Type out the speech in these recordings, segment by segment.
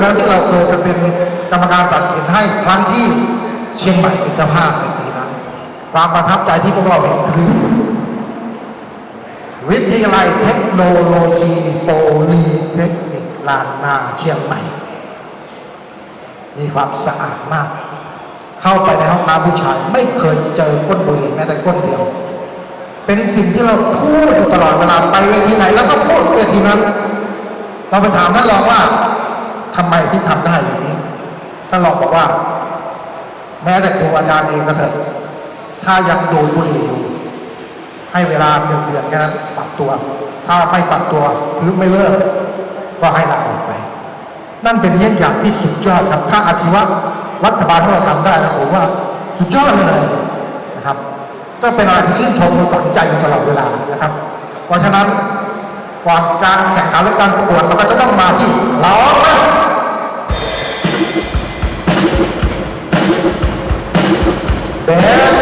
แล้วที่เราเคยเป็นกรรมการตัดสินให้ครั้งที่เชียงใหม่เป็นเจ้าภาพในปีนั้น ความประทับใจที่พวกเราเห็นคือ วิทยาลัยเทคโนโลยีโปลีเทคนิคลานนาเชียงใหม่ มีความสะอาดมาก เข้าไปในห้องน้ำผู้ชาย ไม่เคยเจอก้นบุหรี่แม้แต่ก้นเดียว เป็นสิ่งที่เราพูดอยู่ตลอดเวลาไปเวทีไหน แล้วก็พูดเวทีนั้น เราไปถามท่านรองว่า ทำไมที่ทำได้อย่างนี้ท่านรองบอกว่า แม้แต่ครูอาจารย์เองก็เถอะ ถ้ายังดูดบุหรี่อยู่ ให้เวลาหนึ่งเดือนแค่นั้นปรับตัว ถ้าไม่ปรับตัวหรือไม่เลิก ก็ให้ลาออกไป นั่นเป็นเยี่ยงอย่างที่สุดยอดครับถ้าอาชีวะรัฐบาลของเราทำได้นะผมว่าสุดยอดเลยนะครับก็เป็นอะไรที่ชื่นชมและฝังใจอยู่ตลอดเวลานะครับ เพราะฉะนั้นก่อนการแข่งขันและการประกวดเราก็จะต้องมาที่ร้องนะเบ ไ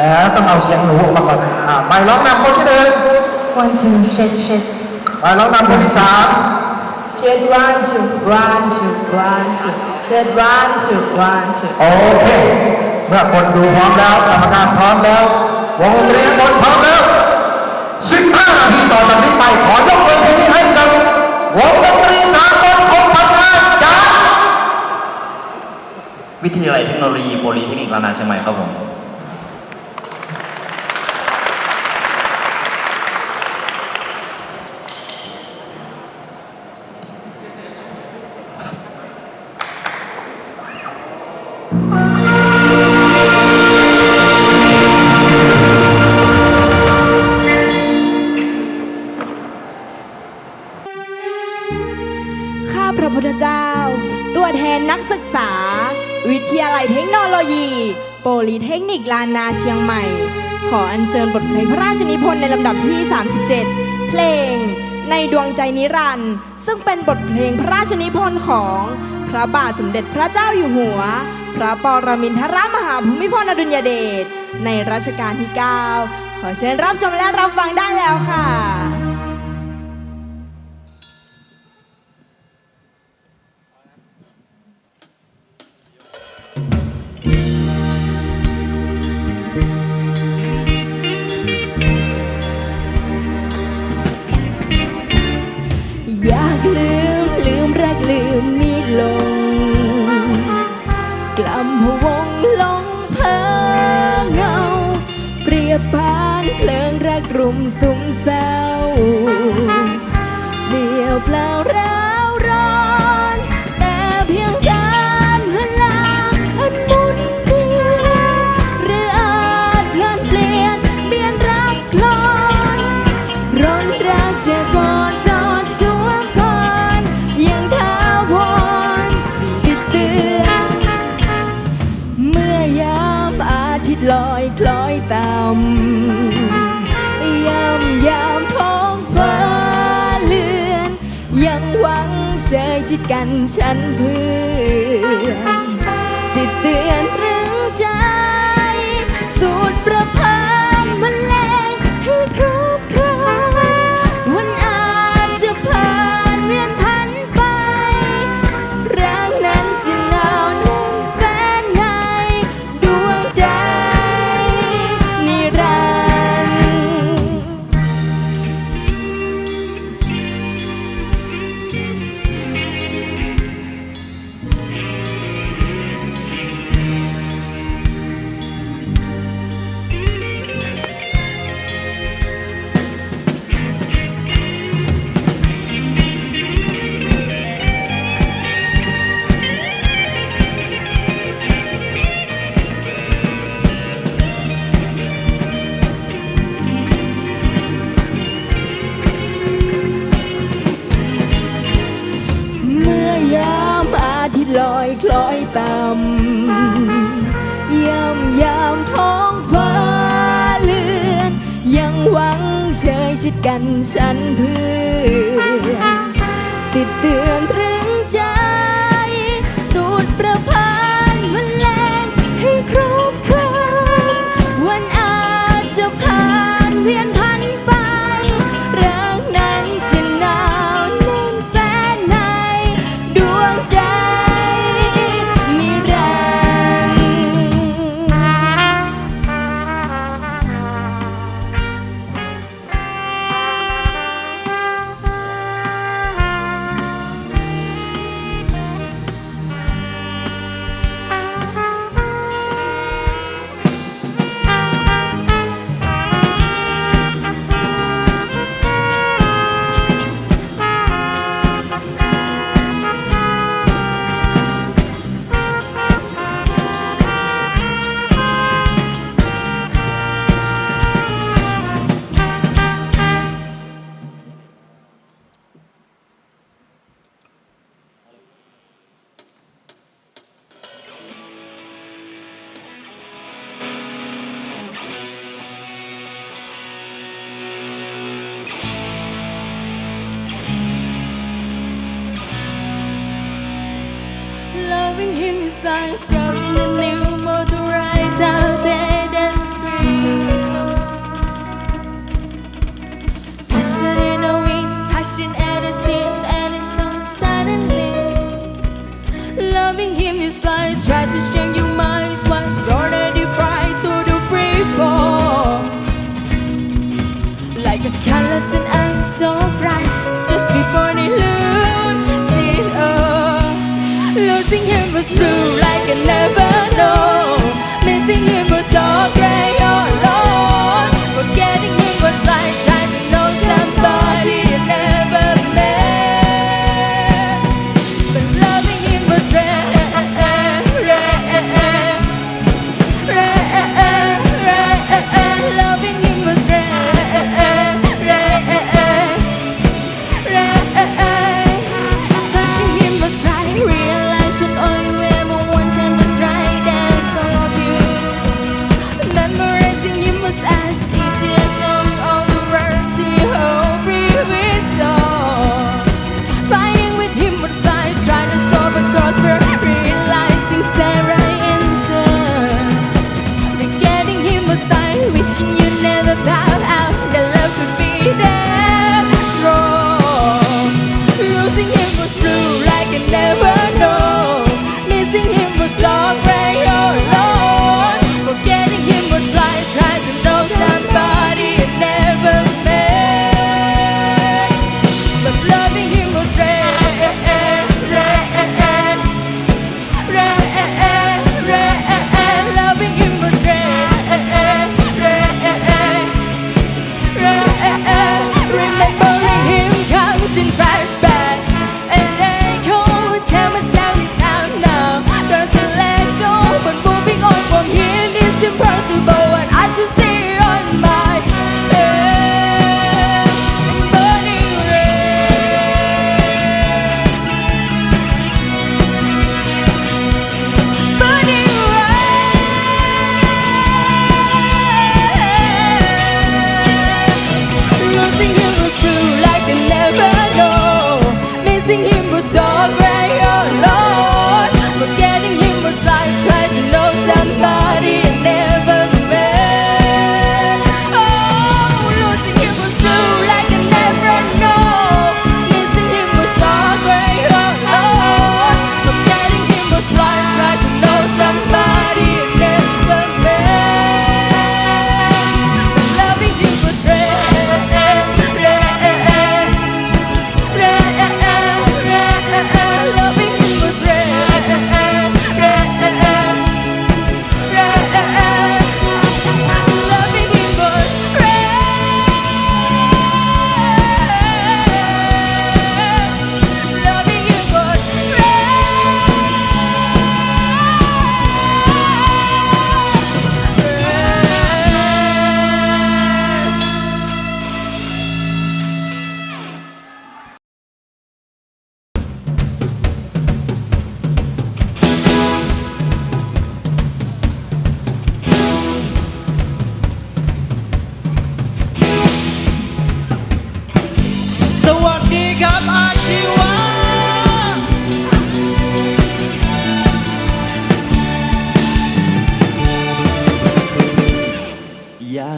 แหมต้องเอาเสียงหนูออกมาก่อนอ่าไปร้องนำคนที่หนึ่ง One two shake shake ไปร้องนำคนที่สาม Jet one two one two one two Jet one two one two โอเค เมื่อคนดูพร้อมแล้วกรรมการพร้อมแล้ววงดนตรีข้างบนพร้อมแล้ว15นาทีต่อจากนี้ไปขอยกเวทีนี้ให้กับวงดนตรีสากลของพัฒนาจากวิทยาลัยเทคโนโลยีโปลีเทคนิคลานาเชียงใหม่ครับผม พระพุทธเจ้า ตัวแทนนักศึกษา วิทยาลัยเทคโนโลยี โปลีเทคนิคลานนาเชียงใหม่ ขออัญเชิญบทเพลงพระราชนิพนธ์ในลำดับที่ 37 เพลง ในดวงใจนิรันดร์ซึ่งเป็นบทเพลงพระราชนิพนธ์ของพระบาทสมเด็จพระเจ้าอยู่หัว พระปรมินทรมหาภูมิพลอดุลยเดชในรัชกาลที่ 9 ขอเชิญรับชมและรับฟังได้แล้วค่ะ กันฉันเพื่อน กันฉันเพื่อ was blue like it never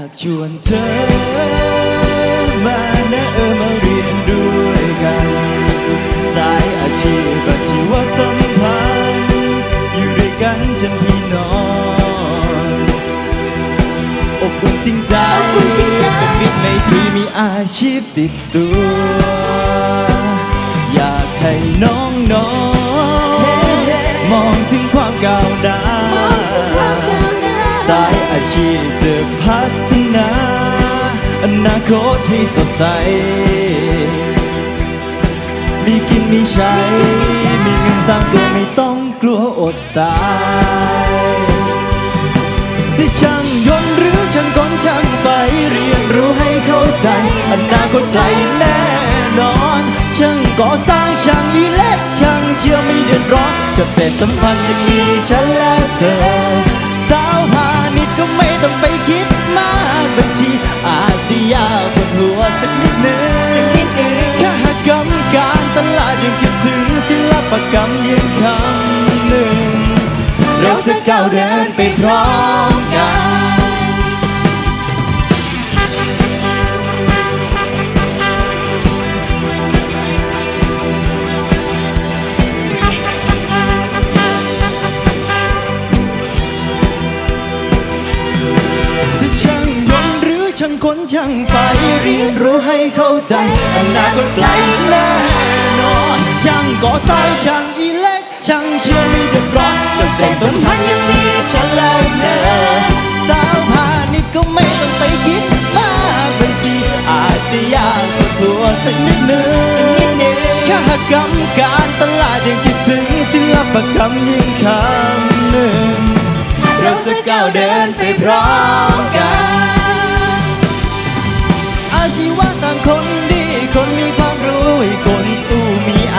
ากชวนเธอ มานะเออมาเรียนด้วยกัน สายอาชีพกับชีวสัมพันธ์อยู่ด้วยกันฉันพี่น้องอบอุ่นจริงใจอบอุ่นจริงใจเป็นมิตรไมตรีมีอาชีพติดตัว อยากให้น้องน้อง คตให้สดใส มีกินมีใช้ มีเงินสร้างตัวไม่ต้องกลัวอดตายจะช่างยนต์หรือช่างกลช่างไฟเรียนรู้ให้เข้าใจอนาคตไกลแน่นอนช่างก่อสร้างช่างอิเล็กช่างเชื่อไม่เดือดร้อนเกษตรสัมพันธ์ยังมีฉันและเธอ สักนิดหนึ่งนิดหนึ่งข้ากรรมการตลาดยังคิดถึงศิลปกรรมยังคำหนึ่ง เราจะก้าวเดินไปพร้อมกัน คนช่างไฟเรียนรู้ให้เข้าใจอนาคตไกลแน่นอนช่างก่อสร้างช่างอิเล็กช่างเชื่อไม่เดือดร้อนเกษตรสัมพันธ์ยังมีฉันและเธอสาวพาณิชย์ก็ไม่ต้องไปคิดมากบัญชีอาจจะยากกว่าตัวสักนิดนึงนิดหนึ่งข้ากรรมการตลาดยังคิดถึงศิลปกรรมยิ่งคำหนึ่งเราจะก้าวเดินไปพร้อมกัน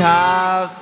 ครับ